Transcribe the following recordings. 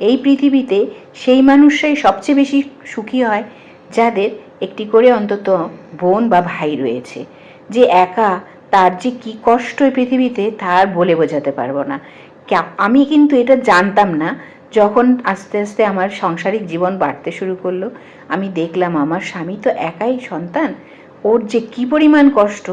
এই পৃথিবীতে সেই মানুষরাই সবচেয়ে বেশি সুখী হয়, যাদের একটি করে অন্তত বোন বা ভাই রয়েছে। যে একা তার যে কি কষ্ট এই পৃথিবীতে তার বলে বোঝাতে পারব না। আমি কিন্তু এটা জানতাম না যখন আস্তে আস্তে আমার সাংসারিক জীবন বাড়তে শুরু করল। আমি দেখলাম আমার স্বামী তো একাই সন্তান। ওর যে কি পরিমাণ কষ্ট,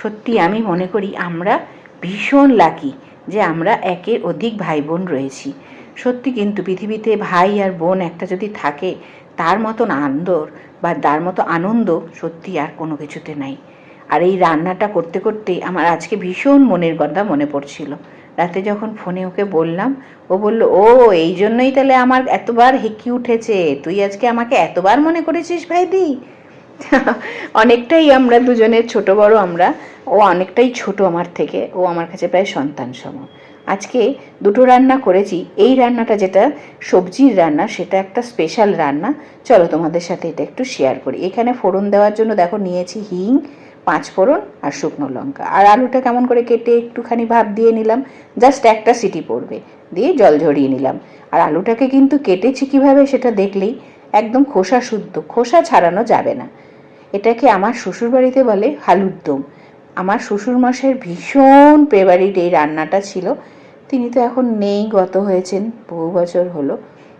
সত্যি আমি মনে করি আমরা ভীষণ লাকি যে আমরা একের অধিক ভাই বোন রয়েছি। সত্যি কিন্তু পৃথিবীতে ভাই আর বোন একটা যদি থাকে, তার মতন আনন্দর বা তার মতো আনন্দ সত্যি আর কোনো কিছুতে নাই। আর এই রান্নাটা করতে করতে আমার আজকে ভীষণ মনের কথা মনে পড়ছিল। রাতে যখন ফোনে ওকে বললাম, ও বলল, ও, এই জন্যই তাহলে আমার এতবার হেঁকি উঠেছে। তুই আজকে আমাকে এতবার মনে করেছিস ভাইদি? অনেকটাই আমরা দুজনের ছোট বড় আমরা, ও অনেকটাই ছোট আমার থেকে, ও আমার কাছে প্রায় সন্তান সম। আজকে দুটো রান্না করেছি। এই রান্নাটা যেটা, সবজির রান্না, সেটা একটা স্পেশাল রান্না। চলো তোমাদের সাথে এটা একটু শেয়ার করি। এখানে ফোড়ন দেওয়ার জন্য দেখো নিয়েছি হিং, পাঁচ ফোড়ন আর শুকনো লঙ্কা। আর আলুটা কেমন করে কেটে একটুখানি ভাপ দিয়ে নিলাম জাস্ট একটা সিটি পড়বে, দিয়ে জল ঝরিয়ে নিলাম। আর আলুটাকে কিন্তু কেটেছি কীভাবে সেটা দেখলেই, একদম খোসা শুদ্ধ, খোসা ছাড়ানো যাবে না। এটাকে আমার শ্বশুরবাড়িতে বলে হালুর দম। আমার শ্বশুরমশাইয়ের ভীষণ ফেভারিট এই রান্নাটা ছিল। তিনি তো এখন নেই, গত হয়েছেন, বহু বছর হলো।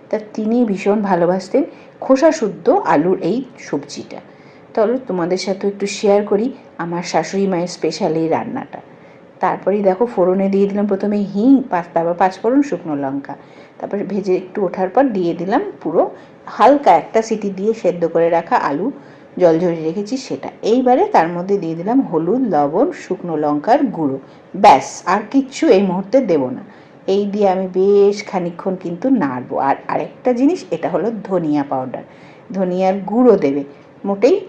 তা তিনি ভীষণ ভালোবাসতেন খোসা শুদ্ধ আলুর এই সবজিটা। তাহলে তোমাদের সাথে একটু শেয়ার করি আমার শাশুড়ি মায়ের স্পেশাল এই রান্নাটা। তারপরেই দেখো, ফোড়নে দিয়ে দিলাম প্রথমে হিং তারপর পাঁচ ফোড়ন শুকনো লঙ্কা। তারপরে ভেজে একটু ওঠার পর দিয়ে দিলাম পুরো হালকা একটা সিটি দিয়ে সেদ্ধ করে রাখা আলু। জল ঝরিয়ে রেখেছি সেটা। এইবারে তার মধ্যে দিয়ে দিলাম হলুদ, লবণ, শুকনো লঙ্কার গুঁড়ো। ব্যাস, আর কিচ্ছু এই মুহূর্তে দেব না। এই দিয়ে আমি বেশ খানিক্ষণ কিন্তু নাড়বো। আর আরেকটা জিনিস, এটা হলো ধনিয়া পাউডার ধনিয়ার গুঁড়ো দেবে। মোটেই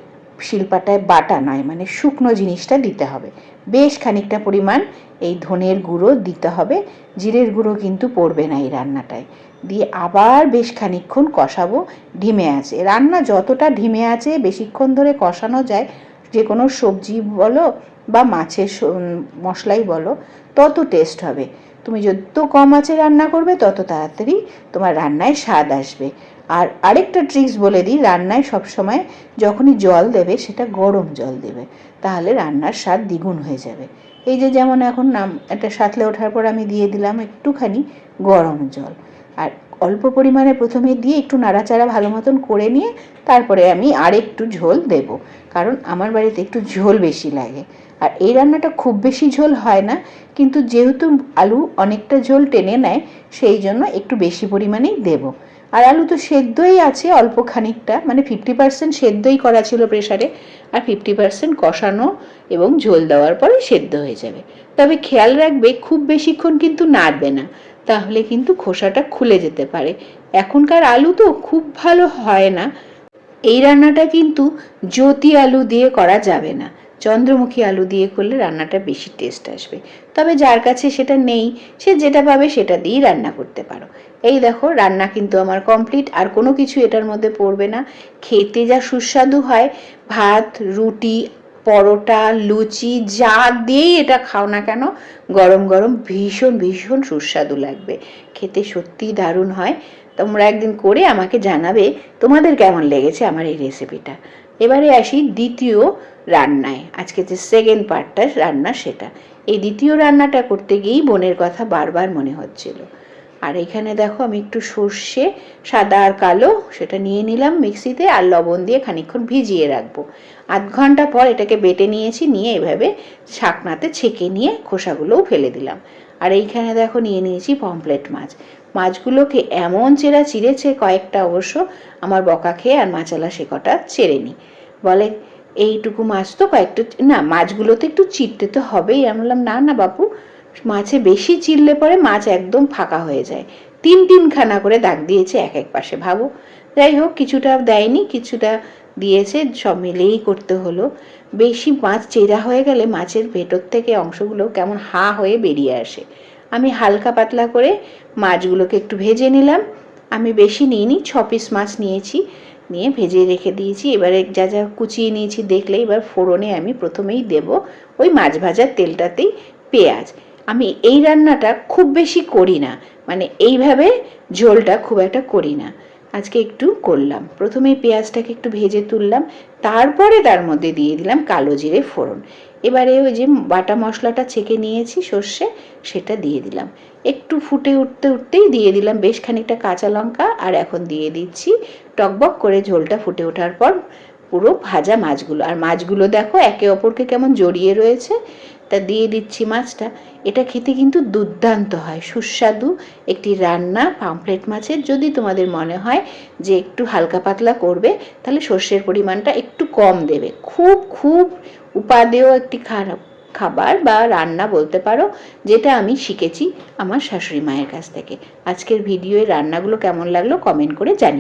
শিলপাটায় বাটা নয় মানে শুকনো জিনিসটা দিতে হবে। বেশ খানিকটা পরিমাণ এই ধনের গুঁড়ো দিতে হবে, জিরের গুঁড়ো কিন্তু পড়বে না এই রান্নাটায়। দিয়ে আবার বেশ খানিকক্ষণ কষাবো ঢিমে আছে। রান্না যতটা ঢিমে আছে, বেশিক্ষণ ধরে কষানো যায়, যে কোনো সবজি বলো বা মাছের মশলাই বলো, তত টেস্ট হবে। তুমি যত কম আছে রান্না করবে, তত তাড়াতাড়ি তোমার রান্নায় স্বাদ আসবে। আর আরেকটা ট্রিক্স বলে দিই, রান্নায় সবসময় যখনই জল দেবে সেটা গরম জল দেবে, তাহলে রান্নার স্বাদ দ্বিগুণ হয়ে যাবে। এই যে যেমন এখন নাম একটা সাতলে ওঠার পর আমি দিয়ে দিলাম একটুখানি গরম জল। আর অল্প পরিমাণে প্রথমে দিয়ে একটু নাড়াচাড়া ভালো মতন করে নিয়ে তারপরে আমি আর একটু ঝোল দেব, কারণ আমার বাড়িতে একটু ঝোল বেশি লাগে। আর এই রান্নাটা খুব বেশি ঝোল হয় না, কিন্তু যেহেতু আলু অনেকটা ঝোল টেনে নেয়, সেই জন্য একটু বেশি পরিমাণেই দেব। আর আলু তো সেদ্ধই আছে অল্প খানিকটা মানে ফিফটি পার্সেন্ট সেদ্ধই করা ছিল প্রেসারে আর ফিফটি পার্সেন্ট কষানো এবং ঝোল দেওয়ার পরে সেদ্ধ হয়ে যাবে। তবে খেয়াল রাখবে, খুব বেশিক্ষণ কিন্তু নাড়বে না, তাহলে কিন্তু খোসাটা খুলে যেতে পারে। এখনকার আলু তো খুব ভালো হয় না, এই রান্নাটা কিন্তু জ্যোতি আলু দিয়ে করা যাবে না। চন্দ্রমুখী আলু দিয়ে করলে রান্নাটা বেশি টেস্ট আসবে। তবে যার কাছে সেটা নেই, সে যেটা পাবে সেটা দিয়েই রান্না করতে পারো। এই দেখো, রান্না কিন্তু আমার কমপ্লিট আর কোনো কিছু এটার মধ্যে পড়বে না। খেতে যা সুস্বাদু হয়, ভাত, রুটি, পরোটা, লুচি, যা দিয়েই এটা খাও না কেন, গরম গরম ভীষণ ভীষণ সুস্বাদু লাগবে। খেতে সত্যিই দারুণ হয়। তোমরা একদিন করে আমাকে জানাবে তোমাদের কেমন লেগেছে আমার এই রেসিপিটা এবারে আসি দ্বিতীয় রান্নায়। আজকে যে সেকেন্ড পার্টটা রান্না সেটা। এই দ্বিতীয় রান্নাটা করতে গিয়েই বোনের কথা বারবার মনে হচ্ছিল। আর এখানে দেখো আমি একটু সর্ষে, সাদা আর কালো, সেটা নিয়ে নিলাম মিক্সিতে আর লবণ দিয়ে খানিকক্ষণ ভিজিয়ে রাখব। আধ ঘণ্টা পর এটাকে বেটে নিয়েছি, নিয়ে এভাবে ছাকনাতে ছেঁকে নিয়ে খোসাগুলোও ফেলে দিলাম। আর এইখানে দেখো নিয়ে নিয়েছি পমপ্লেট মাছ। মাছগুলোকে এমন চেরা চিড়েছে কয়েকটা অবশ্য আমার বকা খেয়ে আর মাছালা সে কটা চেরেনি বলে, এইটুকু মাছ তো কয়েকটা না মাছগুলো তো একটু চিড়তে তো হবেই। আমি বললাম, না না বাপু মাছে বেশি চিড়লে পরে মাছ একদম ফাঁকা হয়ে যায়। তিন তিনখানা করে দাগ দিয়েছে এক এক পাশে, ভাবো। যাই হোক, কিছুটা দেয়নি, কিছুটা দিয়েছে, সব মিলেই করতে হলো। বেশি মাছ চেরা হয়ে গেলে মাছের ভেতর থেকে অংশগুলো কেমন হা হয়ে বেরিয়ে আসে। আমি হালকা পাতলা করে মাছগুলোকে একটু ভেজে নিলাম। আমি বেশি নিইনি, ছ পিস মাছ নিয়েছি, নিয়ে ভেজে রেখে দিয়েছি। এবারে যা যা কুচিয়ে নিয়েছি দেখলে এবার ফোড়নে আমি প্রথমেই দেব ওই মাছ ভাজার তেলটাতেই পেঁয়াজ। আমি এই রান্নাটা খুব বেশি করি না। মানে এইভাবে ঝোলটা খুব একটা করি না। আজকে একটু করলাম। প্রথমে পেঁয়াজটাকে একটু ভেজে তুললাম। তারপরে তার মধ্যে দিয়ে দিলাম কালো জিরে ফোড়ন। এবারে ওই যে বাটা মশলাটা ছেঁকে নিয়েছি সর্ষে, সেটা দিয়ে দিলাম। একটু ফুটে উঠতে উঠতেই দিয়ে দিলাম বেশ খানিকটা কাঁচা লঙ্কা আর এখন দিয়ে দিচ্ছি টকবক করে ঝোলটা ফুটে ওঠার পর পুরো ভাজা মাছগুলো। আর মাছগুলো দেখো একে অপরকে কেমন জড়িয়ে রয়েছে। তা দিয়ে দিচ্ছি মাছটা, এটা খেতে কিন্তু দুর্দান্ত হয়। সুস্বাদু একটি রান্না পামফ্লেট মাছের, যদি তোমাদের মনে হয় যে একটু হালকা পাতলা করবে, তাহলে সর্ষের পরিমাণটা একটু কম দেবে। খুব খুব উপাদেয় একটি খারাপ খাবার বা রান্না বলতে পারো, যেটা আমি শিখেছি আমার শাশুড়ি মায়ের কাছ থেকে। আজকের ভিডিওয় রান্নাগুলো কেমন লাগল কমেন্ট করে জানি